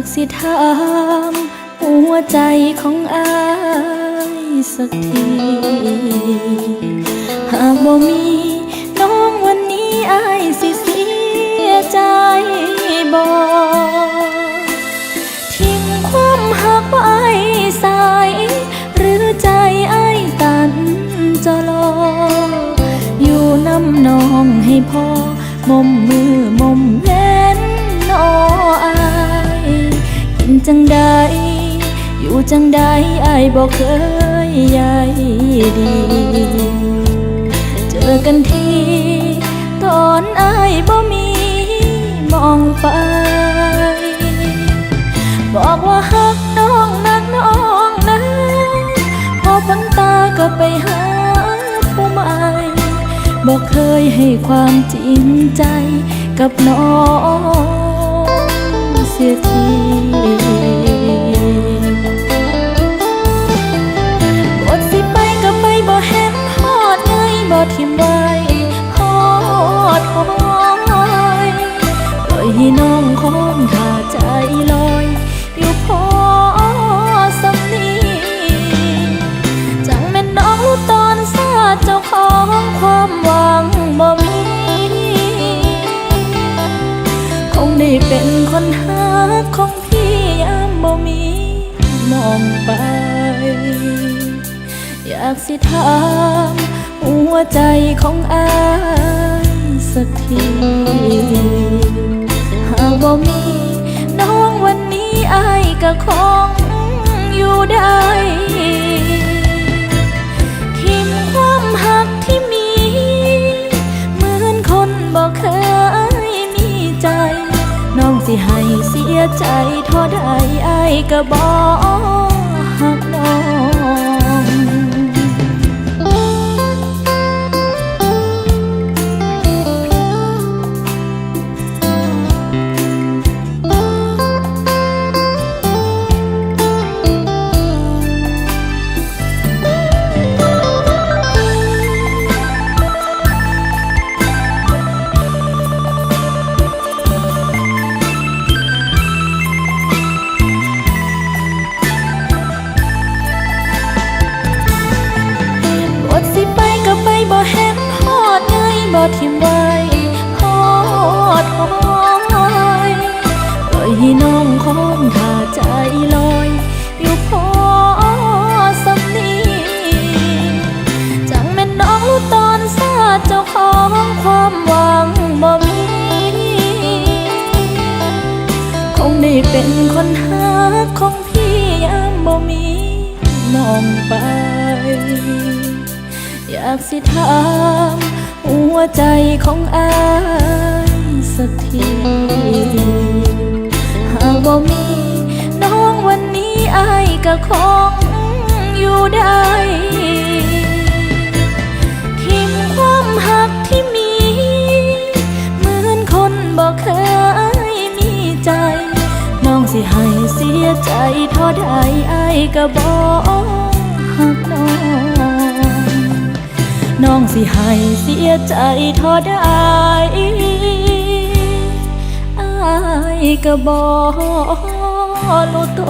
ากสิถามหัวใจของอายสักที หากบ่มีน้องวันนี้อายสิเสียใจบ่ทิ้งความหักไว้สาย หรือใจอายตันจะรออยู่น้ำนองให้พอมมมือมม จังใด อยู่จังใดไอายบอกเคยใยดี เจอกันทีตอนไอายบ่มีมองไป บอกว่าฮักน้องนักน้องนะพอพันตาก็ไปหาผู้ใหม่บอกเคยให้ความจริงใจกับน้องเสียที ดหอยปล่อยให้น้องคงท่าใจลอยอยู่พอสำนีจังแม่นน้องรู้ตอนซาเจ้าของความหวังบ่มีคงได้เป็นคนหาของพี่ยามบ่มีมองไปอยากสิถามหัวใจของอาย สักทีหากบ่มีน้องวันนี้อายก็คงอยู่ได้ทิมความหักที่มี เหมือนคนบอกเคยมีใจ น้องสิให้เสียใจเท่าใดอายก็บอกหัก งได้เป็นคนหาของพี่ยามบ่มีมองไป อยากสิถามหัวใจของอายสักทีหากบ่มีน้องวันนี้อายก็คงอยู่ได้ สิให้เสียใจเท่าใดอายก็บอกหักน้อง น้องสิให้เสียใจเท่าใดอายก็บอกรู้ต